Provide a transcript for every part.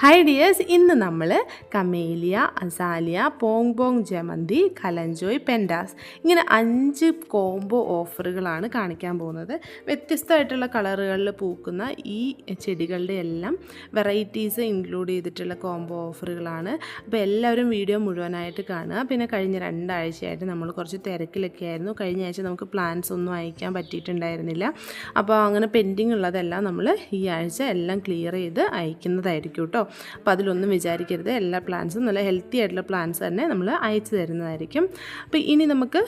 Hi dears ഇന്ന് നമ്മൾ camellia azalea പോങ് പോങ് ജമന്തി കലഞ്ചോയ് പെൻഡാസ് ഇങ്ങനെ അഞ്ച് കോംബോ ഓഫറുകളാണ് കാണിക്കാൻ പോകുന്നത്. വ്യത്യസ്തമായിട്ടുള്ള കളറുകളിൽ പൂക്കുന്ന ഈ ചെടികളുടെ എല്ലാം വെറൈറ്റീസ് ഇൻക്ലൂഡ് ചെയ്തിട്ടുള്ള കോംബോ ഓഫറുകളാണ്. അപ്പോൾ എല്ലാവരും വീഡിയോ മുഴുവനായിട്ട് കാണുക. പിന്നെ കഴിഞ്ഞ രണ്ടാഴ്ചയായിട്ട് നമ്മൾ കുറച്ച് തിരക്കിലൊക്കെ ആയിരുന്നു. കഴിഞ്ഞ ആഴ്ച നമുക്ക് പ്ലാൻസ് ഒന്നും അയക്കാൻ പറ്റിയിട്ടുണ്ടായിരുന്നില്ല. അപ്പോൾ അങ്ങനെ പെൻഡിങ് ഉള്ളതെല്ലാം നമ്മൾ ഈ ആഴ്ച എല്ലാം ക്ലിയർ ചെയ്ത് അയക്കുന്നതായിരിക്കും കേട്ടോ. അപ്പോൾ അതിലൊന്നും വിചാരിക്കരുത്. എല്ലാ പ്ലാൻസും നല്ല ഹെൽത്തി ആയിട്ടുള്ള പ്ലാൻസ് തന്നെ നമ്മൾ അയച്ചു തരുന്നതായിരിക്കും. അപ്പോൾ ഇനി നമുക്ക്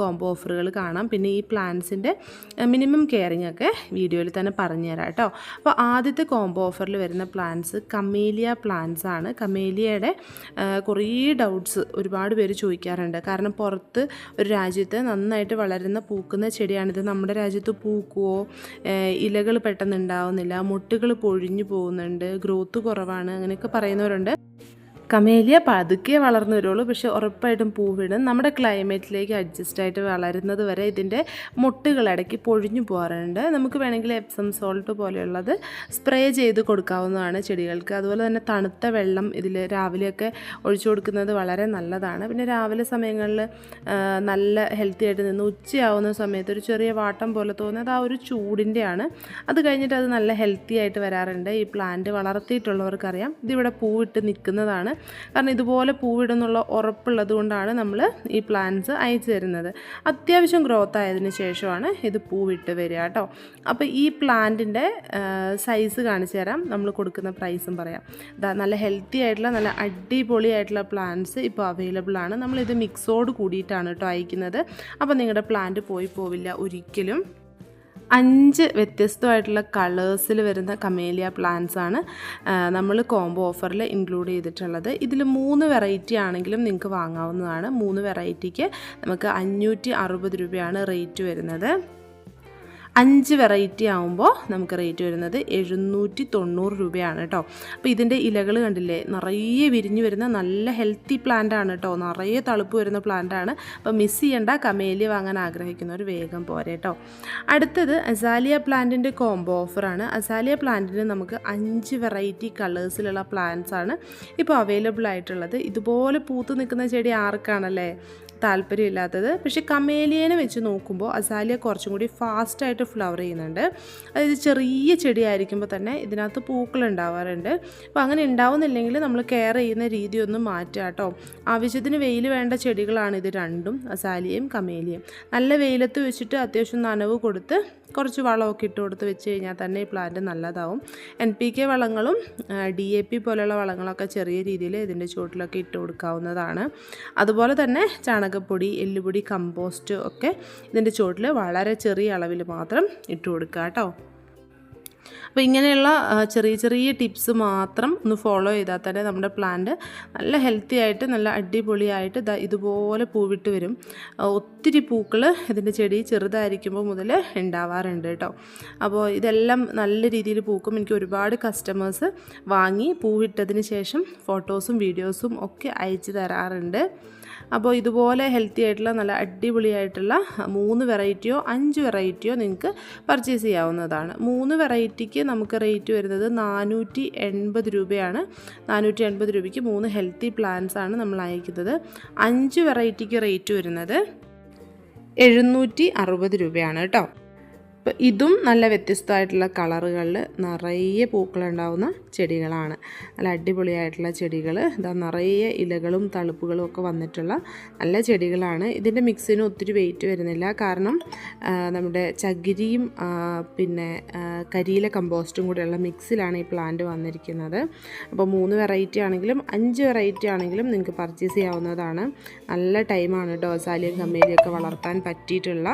കോംബോ ഓഫറുകൾ കാണാം. പിന്നെ ഈ പ്ലാൻസിന്റെ മിനിമം കെയറിങ് ഒക്കെ വീഡിയോയിൽ തന്നെ പറഞ്ഞുതരാം കേട്ടോ. അപ്പോൾ ആദ്യത്തെ കോംബോ ഓഫറിൽ വരുന്ന പ്ലാൻസ് കമേലിയ പ്ലാൻസ് ആണ്. കമേലിയയുടെ കുറേ ഡൗട്ട്സ് ഒരുപാട് പേര് ചോദിക്കാറുണ്ട്. കാരണം പുറത്ത് ഒരു രാജ്യത്ത് നന്നായിട്ട് വളരുന്ന പൂക്കുന്ന ചെടിയാണിത്. നമ്മുടെ രാജ്യത്ത് പൂക്കുവോ ഇലകൾ പെട്ടെന്ന് ഉണ്ടാവുന്നില്ല മുട്ടുകൾ പൊഴിഞ്ഞു പോകുന്നുണ്ട് ഗ്രോത്ത് കുറവാണ് അങ്ങനെയൊക്കെ പറയുന്നവരുണ്ട്. കമേലിയ പതുക്കെ വളർന്നു വരുള്ളൂ. പക്ഷെ ഉറപ്പായിട്ടും പൂവിടും നമ്മുടെ ക്ലൈമറ്റിലേക്ക് അഡ്ജസ്റ്റ് ആയിട്ട് വളരുന്നത് വരെ ഇതിന്റെ മുട്ടുകൾ ഇടയ്ക്ക് പൊഴിഞ്ഞു പോകാറുണ്ട്. നമുക്ക് വേണമെങ്കിൽ എപ്സം സോൾട്ട് പോലെയുള്ളത് സ്പ്രേ ചെയ്ത് കൊടുക്കാവുന്നതാണ് ചെടികൾക്ക്. അതുപോലെ തന്നെ തണുത്ത വെള്ളം ഇതിൽ രാവിലെയൊക്കെ ഒഴിച്ചു കൊടുക്കുന്നത് വളരെ നല്ലതാണ്. പിന്നെ രാവിലെ സമയങ്ങളിൽ നല്ല ഹെൽത്തി ആയിട്ട് നിന്ന് ഉച്ചയാവുന്ന സമയത്ത് ഒരു ചെറിയ വാട്ടം പോലെ തോന്നുന്നത് ആ ഒരു ചൂടിന്റെയാണ്. അത് കഴിഞ്ഞിട്ട് അത് നല്ല ഹെൽത്തി ആയിട്ട് വരാറുണ്ട്. ഈ പ്ലാന്റ് വളർത്തിയിട്ടുള്ളവർക്കറിയാം. ഇതിവിടെ പൂവിട്ട് നിൽക്കുന്നതാണ്. കാരണം ഇതുപോലെ പൂവിടുന്നുള്ള ഉറപ്പുള്ളത് കൊണ്ടാണ് നമ്മൾ ഈ പ്ലാന്റ്സ് അയച്ചു തരുന്നത്. അത്യാവശ്യം ഗ്രോത്ത് ആയതിന് ശേഷമാണ് ഇത് പൂവിട്ട് വരിക കേട്ടോ. അപ്പോൾ ഈ പ്ലാന്റിന്റെ സൈസ് കാണിച്ചു തരാം. നമ്മൾ കൊടുക്കുന്ന പ്രൈസും പറയാം. നല്ല ഹെൽത്തി ആയിട്ടുള്ള നല്ല അടിപൊളി ആയിട്ടുള്ള പ്ലാന്റ്സ് ഇപ്പോൾ അവൈലബിൾ ആണ്. നമ്മളിത് മിക്സോട് കൂടിയിട്ടാണ് കേട്ടോ അയക്കുന്നത്. അപ്പോൾ നിങ്ങളുടെ പ്ലാന്റ് പോയി പോവില്ല ഒരിക്കലും. അഞ്ച് വ്യത്യസ്തമായിട്ടുള്ള കളേഴ്സിൽ വരുന്ന കമേലിയ പ്ലാന്റ്സ് ആണ് നമ്മൾ കോംബോ ഓഫറിൽ ഇൻക്ലൂഡ് ചെയ്തിട്ടുള്ളത്. ഇതിൽ മൂന്ന് വെറൈറ്റി ആണെങ്കിലും നിങ്ങൾക്ക് വാങ്ങാവുന്നതാണ്. മൂന്ന് വെറൈറ്റിക്ക് നമുക്ക് അഞ്ഞൂറ്റി അറുപത് രൂപയാണ് റേറ്റ് വരുന്നത്. അഞ്ച് വെറൈറ്റി ആകുമ്പോൾ നമുക്ക് റേറ്റ് വരുന്നത് എഴുന്നൂറ്റി തൊണ്ണൂറ് രൂപയാണ് കേട്ടോ അപ്പോൾ ഇതിന്റെ ഇലകൾ കണ്ടില്ലേ? നിറയെ വിരിഞ്ഞു വരുന്ന നല്ല ഹെൽത്തി പ്ലാന്റ് ആണ് കേട്ടോ നിറയെ തളുപ്പ് വരുന്ന പ്ലാന്റ് ആണ്. അപ്പോൾ മിസ് ചെയ്യേണ്ട കമേലി വാങ്ങാൻ ആഗ്രഹിക്കുന്നവർ വേഗം പോരെ കേട്ടോ അടുത്തത് അസാലിയ പ്ലാന്റിന്റെ കോംബോ ഓഫറാണ് അസാലിയ പ്ലാന്റിന് നമുക്ക് അഞ്ച് വെറൈറ്റി കളേഴ്സിലുള്ള പ്ലാന്റ്സ് ആണ് ഇപ്പോൾ അവൈലബിൾ ആയിട്ടുള്ളത്. ഇതുപോലെ പൂത്ത് നിൽക്കുന്ന ചെടി ആർക്കാണല്ലേ? താല്പര്യമില്ലാത്തത്. പക്ഷേ കമേലിയനെ വെച്ച് നോക്കുമ്പോൾ അസാലിയ കുറച്ചും കൂടി ഫാസ്റ്റായിട്ട് ഫ്ലവർ ചെയ്യുന്നുണ്ട്. അതായത് ചെറിയ ചെടിയായിരിക്കുമ്പോൾ തന്നെ ഇതിനകത്ത് പൂക്കൾ ഉണ്ടാവാറുണ്ട്. അപ്പോൾ അങ്ങനെ ഉണ്ടാവുന്നില്ലെങ്കിൽ നമ്മൾ കെയർ ചെയ്യുന്ന രീതി ഒന്ന് മാറ്റുക കേട്ടോ. ആവശ്യത്തിന് വെയിൽ വേണ്ട ചെടികളാണ് ഇത് രണ്ടും അസാലിയയും കമേലിയും നല്ല വെയിലത്ത് വെച്ചിട്ട് അത്യാവശ്യം നനവ് കൊടുത്ത് കുറച്ച് വളമൊക്കെ ഇട്ട് കൊടുത്ത് വെച്ച് കഴിഞ്ഞാൽ തന്നെ ഈ പ്ലാന്റ് നല്ലതാവും. എൻ പി കെ വളങ്ങളും ഡി എ പി പോലെയുള്ള വളങ്ങളൊക്കെ ചെറിയ രീതിയിൽ ഇതിന്റെ ചുവട്ടിലൊക്കെ ഇട്ട് കൊടുക്കാവുന്നതാണ്. അതുപോലെ തന്നെ ചാണകപ്പൊടി എല്ലുപൊടി കമ്പോസ്റ്റ് ഒക്കെ ഇതിന്റെ ചുവട്ടിൽ വളരെ ചെറിയ അളവിൽ മാത്രം ഇട്ട് കൊടുക്കുക കേട്ടോ. അപ്പോൾ ഇങ്ങനെയുള്ള ചെറിയ ചെറിയ ടിപ്സ് മാത്രം ഒന്ന് ഫോളോ ചെയ്താൽ തന്നെ നമ്മുടെ പ്ലാന്റ് നല്ല ഹെൽത്തി ആയിട്ട് നല്ല അടിപൊളിയായിട്ട് ഇതാ ഇതുപോലെ പൂവിട്ട് വരും. ഒത്തിരി പൂക്കൾ ഇതിന്റെ ചെടി ചെറുതായിരിക്കുമ്പോൾ മുതൽ ഉണ്ടാവാറുണ്ട് കേട്ടോ. അപ്പോൾ ഇതെല്ലാം നല്ല രീതിയിൽ പൂക്കും. എനിക്ക് ഒരുപാട് കസ്റ്റമേഴ്സ് വാങ്ങി പൂവിട്ടതിന് ശേഷം ഫോട്ടോസും വീഡിയോസും ഒക്കെ അയച്ചു തരാറുണ്ട്. അപ്പോൾ ഇതുപോലെ ഹെൽത്തി ആയിട്ടുള്ള നല്ല അടിപൊളിയായിട്ടുള്ള മൂന്ന് വെറൈറ്റിയോ അഞ്ച് വെറൈറ്റിയോ നിങ്ങൾക്ക് പർച്ചേസ് ചെയ്യാവുന്നതാണ്. മൂന്ന് വെറൈറ്റിക്ക് നമുക്ക് റേറ്റ് വരുന്നത് നാനൂറ്റി എൺപത് രൂപയാണ്. നാനൂറ്റി എൺപത് രൂപയ്ക്ക് മൂന്ന് ഹെൽത്തി പ്ലാൻസ് ആണ് നമ്മൾ അയക്കുന്നത്. അഞ്ച് വെറൈറ്റിക്ക് റേറ്റ് വരുന്നത് എഴുന്നൂറ്റി അറുപത് രൂപയാണ് കേട്ടോ. അപ്പോൾ ഇതും നല്ല വ്യത്യസ്തമായിട്ടുള്ള കളറുകളിൽ നിറയെ പൂക്കളുണ്ടാവുന്ന ചെടികളാണ്. നല്ല അടിപൊളിയായിട്ടുള്ള ചെടികൾ. ഇതാ നിറയെ ഇലകളും തളുപ്പുകളും ഒക്കെ വന്നിട്ടുള്ള നല്ല ചെടികളാണ്. ഇതിന്റെ മിക്സിന് ഒത്തിരി വെയിറ്റ് വരുന്നില്ല. കാരണം നമ്മുടെ ചകിരിയും പിന്നെ കരിയില കമ്പോസ്റ്റും കൂടെയുള്ള മിക്സിലാണ് ഈ പ്ലാന്റ് വന്നിരിക്കുന്നത്. അപ്പോൾ മൂന്ന് വെറൈറ്റി ആണെങ്കിലും അഞ്ച് വെറൈറ്റി ആണെങ്കിലും നിങ്ങൾക്ക് പർച്ചേസ് ചെയ്യാവുന്നതാണ്. നല്ല ടൈമാണ് ഡോസാലിയും കമ്മേലിയൊക്കെ വളർത്താൻ പറ്റിയിട്ടുള്ള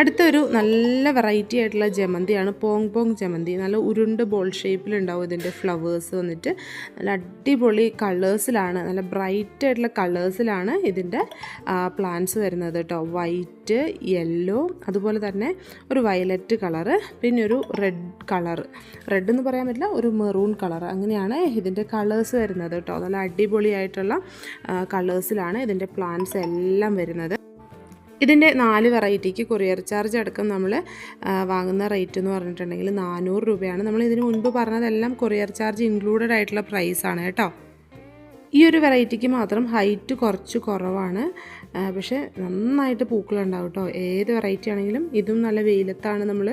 അടുത്തൊരു നല്ല വെറൈറ്റി ആയിട്ടുള്ള ജമന്തിയാണ്. പോങ് പോങ് ജമന്തി. നല്ല ഉരുണ്ട് ബോൾ ഷേപ്പിലുണ്ടാവും ഇതിന്റെ ഫ്ലവേഴ്സ് വന്നിട്ട്. നല്ല അടിപൊളി കളേഴ്സിലാണ് നല്ല ബ്രൈറ്റ് ആയിട്ടുള്ള കളേഴ്സിലാണ് ഇതിന്റെ പ്ലാന്റ്സ് വരുന്നത് കേട്ടോ വൈറ്റ് യെല്ലോ അതുപോലെ തന്നെ ഒരു വയലറ്റ് കളറ് പിന്നെ ഒരു റെഡ് കളർ റെഡ് എന്ന് പറയാൻ പറ്റില്ല ഒരു മെറൂൺ കളർ അങ്ങനെയാണ് ഇതിന്റെ കളേഴ്സ് വരുന്നത് കേട്ടോ നല്ല അടിപൊളിയായിട്ടുള്ള കളേഴ്സിലാണ് ഇതിന്റെ പ്ലാന്റ്സ് എല്ലാം വരുന്നത്. ഇതിന്റെ നാല് വെറൈറ്റിക്ക് കൊറിയർ ചാർജ് അടക്കം നമ്മൾ വാങ്ങുന്ന റേറ്റ് എന്ന് പറഞ്ഞിട്ടുണ്ടെങ്കിൽ നാനൂറ് രൂപയാണ്. നമ്മൾ ഇതിന് മുൻപ് പറഞ്ഞതെല്ലാം കൊറിയർ ചാർജ് ഇൻക്ലൂഡഡ് ആയിട്ടുള്ള പ്രൈസാണ് കേട്ടോ. ഈ ഒരു വെറൈറ്റിക്ക് മാത്രം ഹൈറ്റ് കുറച്ച് കുറവാണ്. പക്ഷേ നന്നായിട്ട് പൂക്കളുണ്ടാവും കേട്ടോ ഏത് വെറൈറ്റി ആണെങ്കിലും ഇതും നല്ല വെയിലത്താണ് നമ്മൾ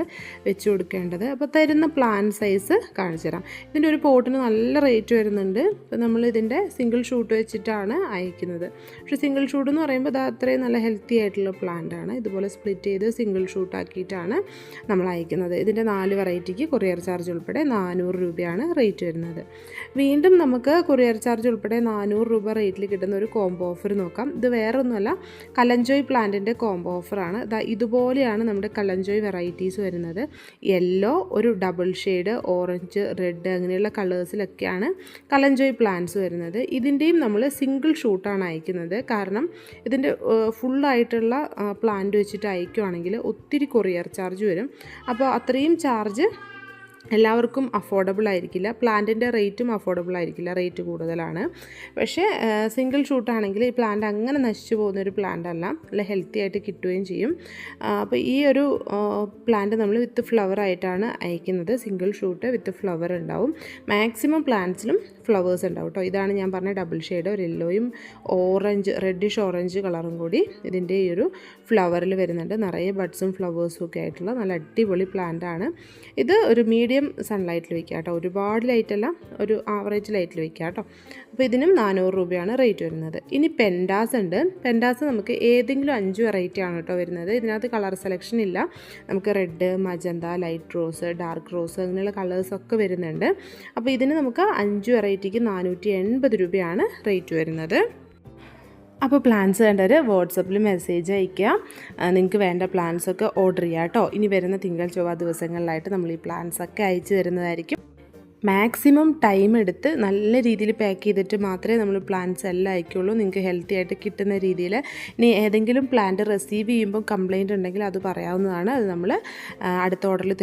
വെച്ച് കൊടുക്കേണ്ടത്. അപ്പോൾ തരുന്ന പ്ലാൻ സൈസ് കാണിച്ചു തരാം. ഇതിന്റെ ഒരു പോട്ടിന് നല്ല റേറ്റ് വരുന്നുണ്ട്. അപ്പോൾ നമ്മൾ ഇതിന്റെ സിംഗിൾ ഷൂട്ട് വെച്ചിട്ടാണ് അയക്കുന്നത്. പക്ഷേ സിംഗിൾ ഷൂട്ട് എന്ന് പറയുമ്പോൾ അത് അത്രയും നല്ല ഹെൽത്തി ആയിട്ടുള്ള പ്ലാന്റ് ആണ്. ഇതുപോലെ സ്പ്ലിറ്റ് ചെയ്ത് സിംഗിൾ ഷൂട്ട് ആക്കിയിട്ടാണ് നമ്മൾ അയക്കുന്നത്. ഇതിന്റെ നാല് വെറൈറ്റിക്ക് കൊറിയർ ചാർജ് ഉൾപ്പെടെ നാനൂറ് രൂപയാണ് റേറ്റ് വരുന്നത്. വീണ്ടും നമുക്ക് കൊറിയർ ചാർജ് ഉൾപ്പെടെ നാനൂറ് രൂപ റേറ്റിൽ കിട്ടുന്ന ഒരു കോംബോ ഓഫർ നോക്കാം. ഇത് വേറെ ഒന്നുമല്ല കലഞ്ചോയ് പ്ലാന്റിന്റെ കോംബോ ഓഫറാണ് ഇതുപോലെയാണ് നമ്മുടെ കലഞ്ചോയ് വെറൈറ്റീസ് വരുന്നത്. യെല്ലോ ഒരു ഡബിൾ ഷെയ്ഡ് ഓറഞ്ച് റെഡ് അങ്ങനെയുള്ള കളേഴ്സിലൊക്കെയാണ് കലഞ്ചോയ് പ്ലാന്റ്സ് വരുന്നത്. ഇതിന്റെയും നമ്മൾ സിംഗിൾ ഷൂട്ടാണ് അയക്കുന്നത്. കാരണം ഇതിന്റെ ഫുള്ളായിട്ടുള്ള പ്ലാന്റ് വെച്ചിട്ട് അയക്കുവാണെങ്കിൽ ഒത്തിരി കൊറിയർ ചാർജ് വരും. അപ്പോൾ അത്രയും ചാർജ് എല്ലാവർക്കും അഫോർഡബിൾ ആയിരിക്കില്ല. പ്ലാന്റിന്റെ റേറ്റും അഫോർഡബിൾ ആയിരിക്കില്ല. റേറ്റ് കൂടുതലാണ്. പക്ഷേ സിംഗിൾ ഷൂട്ടാണെങ്കിൽ ഈ പ്ലാന്റ് അങ്ങനെ നശിച്ചു പോകുന്ന ഒരു പ്ലാന്റ് അല്ല. നല്ല ഹെൽത്തി ആയിട്ട് കിട്ടുകയും ചെയ്യും. അപ്പോൾ ഈ ഒരു പ്ലാന്റ് നമ്മൾ വിത്ത് ഫ്ലവർ ആയിട്ടാണ് അയക്കുന്നത്. സിംഗിൾ ഷൂട്ട് വിത്ത് ഫ്ലവർ ഉണ്ടാവും. മാക്സിമം പ്ലാന്റ്സിലും ഫ്ലവേഴ്സ് ഉണ്ടാവും കേട്ടോ. ഇതാണ് ഞാൻ പറഞ്ഞ ഡബിൾ ഷെയ്ഡ്. ഒരു യെല്ലോയും ഓറഞ്ച് റെഡിഷ് ഓറഞ്ച് കളറും കൂടി ഇതിന്റെ ഈ ഒരു ഫ്ലവറിൽ വരുന്നുണ്ട്. നിറയെ ബഡ്സും ഫ്ലവേഴ്സും ഒക്കെ ആയിട്ടുള്ള നല്ല അടിപൊളി പ്ലാന്റ് ആണ്. ഇത് ഒരു മീഡിയം സൺലൈറ്റിൽ വയ്ക്കുക കേട്ടോ ഒരുപാട് ലൈറ്റല്ല ഒരു ആവറേജ് ലൈറ്റിൽ വയ്ക്കുക കേട്ടോ അപ്പോൾ ഇതിനും നാനൂറ് രൂപയാണ് റേറ്റ് വരുന്നത്. ഇനി പെൻഡാസ് ഉണ്ട്. പെൻഡാസ് നമുക്ക് ഏതെങ്കിലും അഞ്ച് വെറൈറ്റി ആണ് കേട്ടോ വരുന്നത്. ഇതിനകത്ത് കളർ സെലക്ഷൻ ഇല്ല. നമുക്ക് red magenta light rose dark rose അങ്ങനെയുള്ള കളേഴ്സൊക്കെ വരുന്നുണ്ട്. അപ്പോൾ ഇതിന് നമുക്ക് അഞ്ച് വെറൈറ്റിക്ക് നാനൂറ്റി എൺപത് രൂപയാണ് റേറ്റ് വരുന്നത്. അപ്പോൾ പ്ലാൻസ് വേണ്ടവർ വാട്സപ്പിൽ മെസ്സേജ് അയയ്ക്കുക. നിങ്ങൾക്ക് വേണ്ട പ്ലാൻസ് ഒക്കെ ഓർഡർ ചെയ്യുക കേട്ടോ. ഇനി വരുന്ന തിങ്കൾ ചൊവ്വ ദിവസങ്ങളിലായിട്ട് നമ്മൾ ഈ പ്ലാൻസ് ഒക്കെ അയച്ചു തരുന്നതായിരിക്കും. മാക്സിമം ടൈം എടുത്ത് നല്ല രീതിയിൽ പാക്ക് ചെയ്തിട്ട് മാത്രമേ നമ്മൾ പ്ലാന്റ്സ് എല്ലാം അയക്കുള്ളൂ. നിങ്ങൾക്ക് ഹെൽത്തി ആയിട്ട് കിട്ടുന്ന രീതിയിൽ. ഇനി ഏതെങ്കിലും പ്ലാന്റ് റിസീവ് ചെയ്യുമ്പോൾ കംപ്ലൈന്റ് ഉണ്ടെങ്കിൽ അത് പറയാവുന്നതാണ്. അത് നമ്മൾ അടുത്ത ഓർഡറിൽ